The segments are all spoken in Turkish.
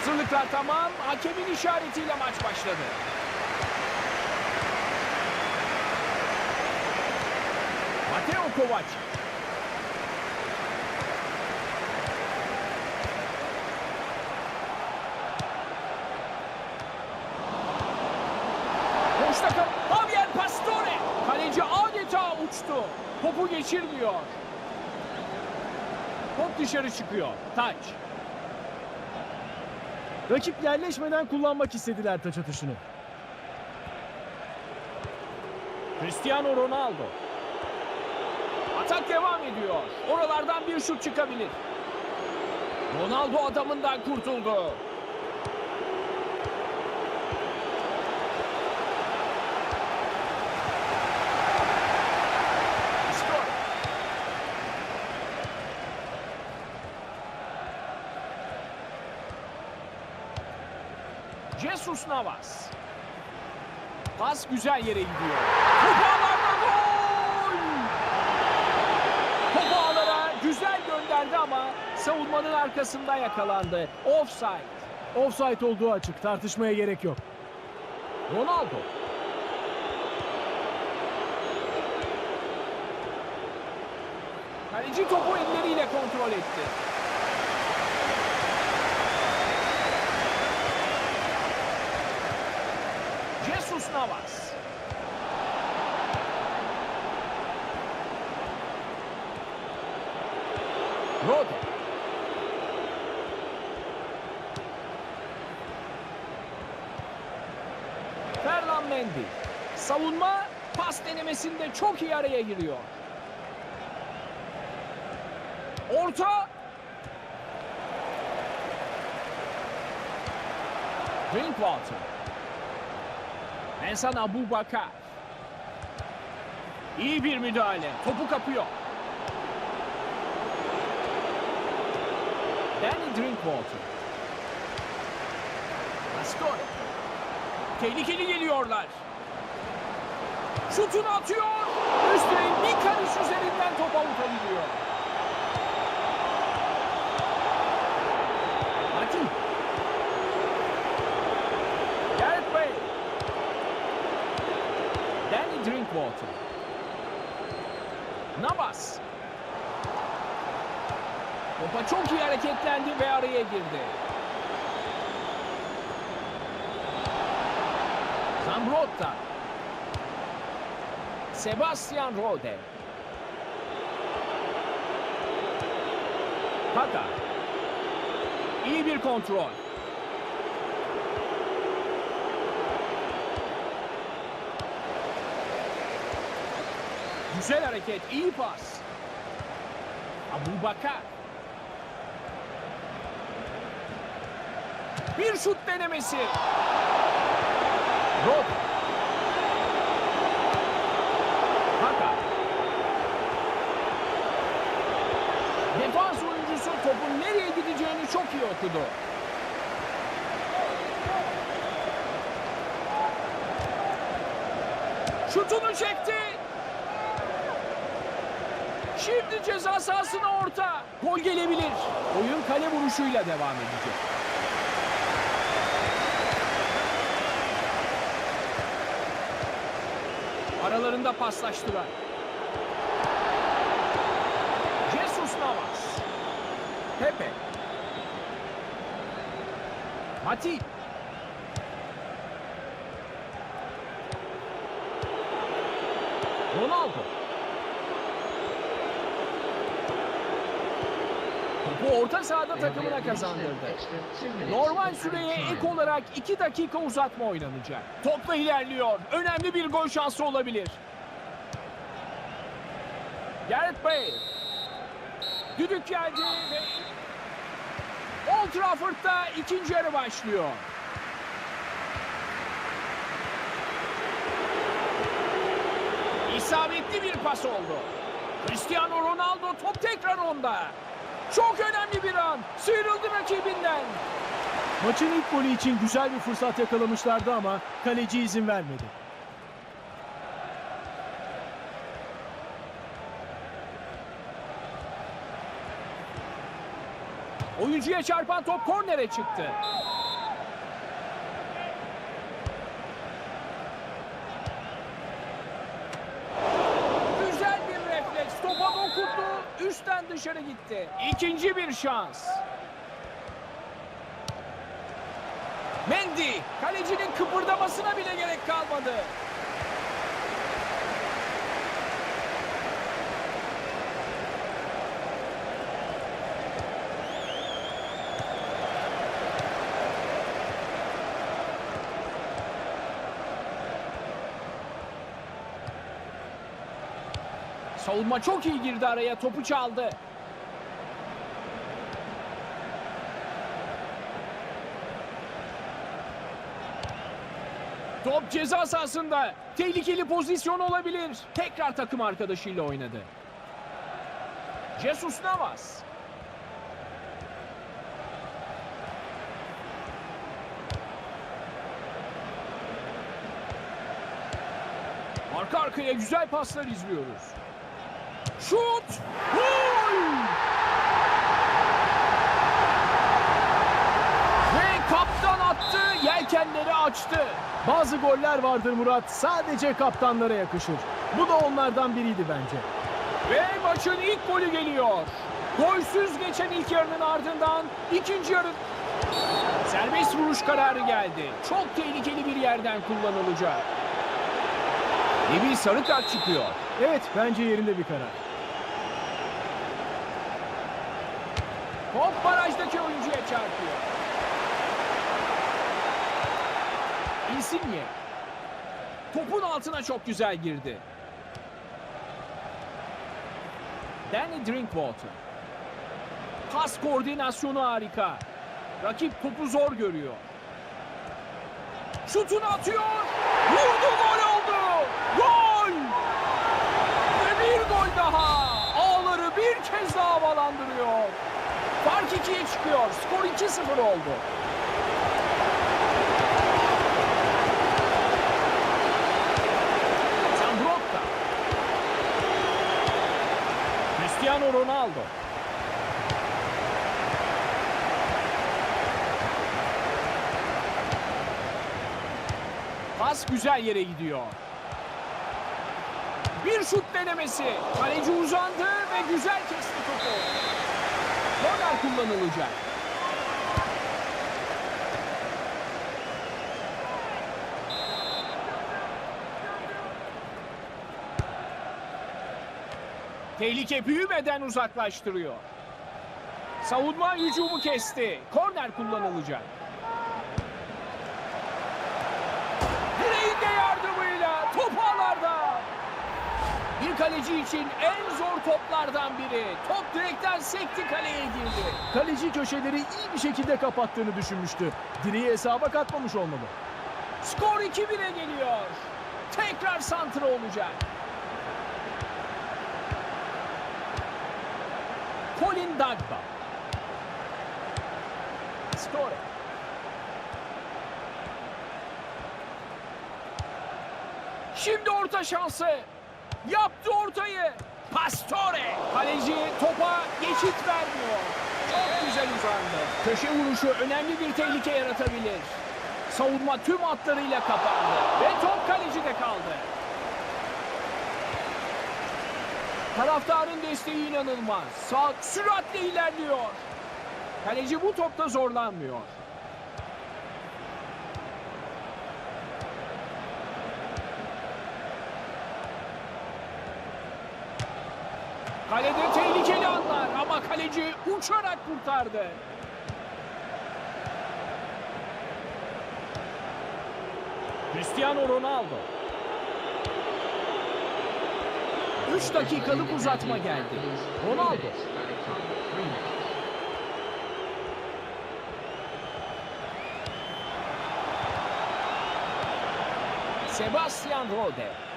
Hazırlıklar tamam. Hakemin işaretiyle maç başladı. Mateo Kovac. Boşta kal. Javier Pastore. Kaleci adeta uçtu. Topu geçirmiyor. Top dışarı çıkıyor. Taç. Rakip yerleşmeden kullanmak istediler taç atışını. Cristiano Ronaldo. Atak devam ediyor. Oralardan bir şut çıkabilir. Ronaldo adamından kurtuldu. Skor. Jesus Navas. Pas güzel yere gidiyor. Topu gol! Topu güzel gönderdi ama savunmanın arkasında yakalandı. Offside. Offside olduğu açık. Tartışmaya gerek yok. Ronaldo. Kaleci topu elleriyle kontrol etti. Jesus Navas. Rode. Ferland Mendy. Savunma pas denemesinde çok iyi araya giriyor. Orta. Drinkwater. Mensan Abu Bakar. İyi bir müdahale. Topu kapıyor. Danny Drinkwater. Mascot. Tehlikeli geliyorlar. Şutunu atıyor. Üstelik bir karış üzerinden vurabiliyor. Hadi. Gareth Bale. Drinkwater. Navas. Topa çok iyi hareketlendi ve araya girdi. Zambrotta. Sebastian Rode. Kaka. İyi bir kontrol. Güzel hareket, iyi pas. Abu Bakar. Bir şut denemesi. Rode. Haka. Defans oyuncusu topun nereye gideceğini çok iyi okudu. Şutunu çekti. Şimdi ceza sahasına orta. Gol gelebilir. Oyun kale vuruşuyla devam edecek. Aralarında paslaştılar. Jesus Navas. Pepe. Matip. Ronaldo. Orta sahada takımına kazandırdı. Normal süreye ek olarak 2 dakika uzatma oynanacak. Topla ilerliyor. Önemli bir gol şansı olabilir. Gareth Bale. Düdük geldi ve Old Trafford'da ikinci yarı başlıyor. İsabetli bir pas oldu. Cristiano Ronaldo top tekrar onda. Çok önemli bir an. Sıyrıldı rakibinden. Maçın ilk golü için güzel bir fırsat yakalamışlardı ama kaleci izin vermedi. Oyuncuya çarpan top kornere çıktı. Üstten dışarı gitti. İkinci bir şans. Mendy kalecinin kıpırdamasına bile gerek kalmadı. Savunma çok iyi girdi araya topu çaldı. Top ceza sahasında. Tehlikeli pozisyon olabilir. Tekrar takım arkadaşıyla oynadı. Jesus Navas. Arka arkaya güzel paslar izliyoruz. Şut! Gol! Ve kaptan attı, yelkenleri açtı. Bazı goller vardır Murat sadece kaptanlara yakışır. Bu da onlardan biriydi bence. Ve maçın ilk golü geliyor. Golsüz geçen ilk yarının ardından ikinci yarı serbest vuruş kararı geldi. Çok tehlikeli bir yerden kullanılacak. Bir sarı kart çıkıyor. Evet bence yerinde bir karar. Top barajdaki oyuncuya çarpıyor. Insigne. Topun altına çok güzel girdi. Danny Drinkwater. Pas koordinasyonu harika. Rakip topu zor görüyor. Şutunu atıyor. Vurdu gol oldu. Gol! Ve bir gol daha. Ağları bir kez daha havalandırıyor. Fark ikiye çıkıyor. Skor 2-0 oldu. Zambrotta. Cristiano Ronaldo. Pas güzel yere gidiyor. Bir şut denemesi. Kaleci uzandı ve güzel kesti topu. Korner kullanılacak. Tehlike büyümeden uzaklaştırıyor. Savunma hücumu kesti. Korner kullanılacak. Direğin de yardımıyla top ağlarda. Bir kaleci için en zor toplardan biri. Top direkten sekti kaleye girdi. Kaleci köşeleri iyi bir şekilde kapattığını düşünmüştü. Direği hesaba katmamış olmalı. Skor 2-1'e geliyor. Tekrar santra olacak. Colin Dagba. Skor. Şimdi orta şansı. Yaptı ortayı. Pastore. Kaleci topa geçit vermiyor. Çok güzel uzandı. Köşe vuruşu önemli bir tehlike yaratabilir. Savunma tüm hatlarıyla kapandı. Ve top kalecide kaldı. Taraftarın desteği inanılmaz. Sağ süratle ilerliyor. Kaleci bu topta zorlanmıyor. Kalede tehlikeli anlar ama kaleci uçarak kurtardı. Cristiano Ronaldo. 3 dakikalık uzatma geldi. Ronaldo. Sebastian Rode.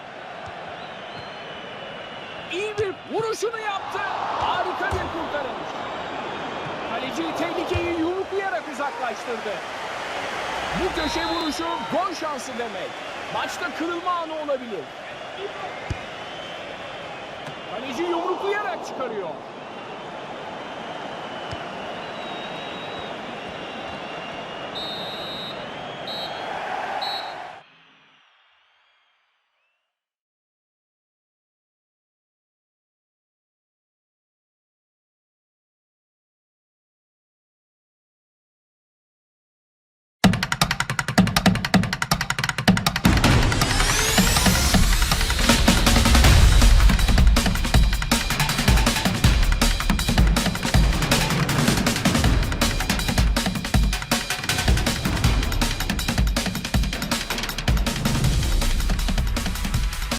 İyi bir vuruşunu yaptı. Harika bir kurtarış. Kaleci tehlikeyi yumruklayarak uzaklaştırdı. Bu köşe vuruşu gol şansı demek. Maçta kırılma anı olabilir. Kaleci yumruklayarak çıkarıyor.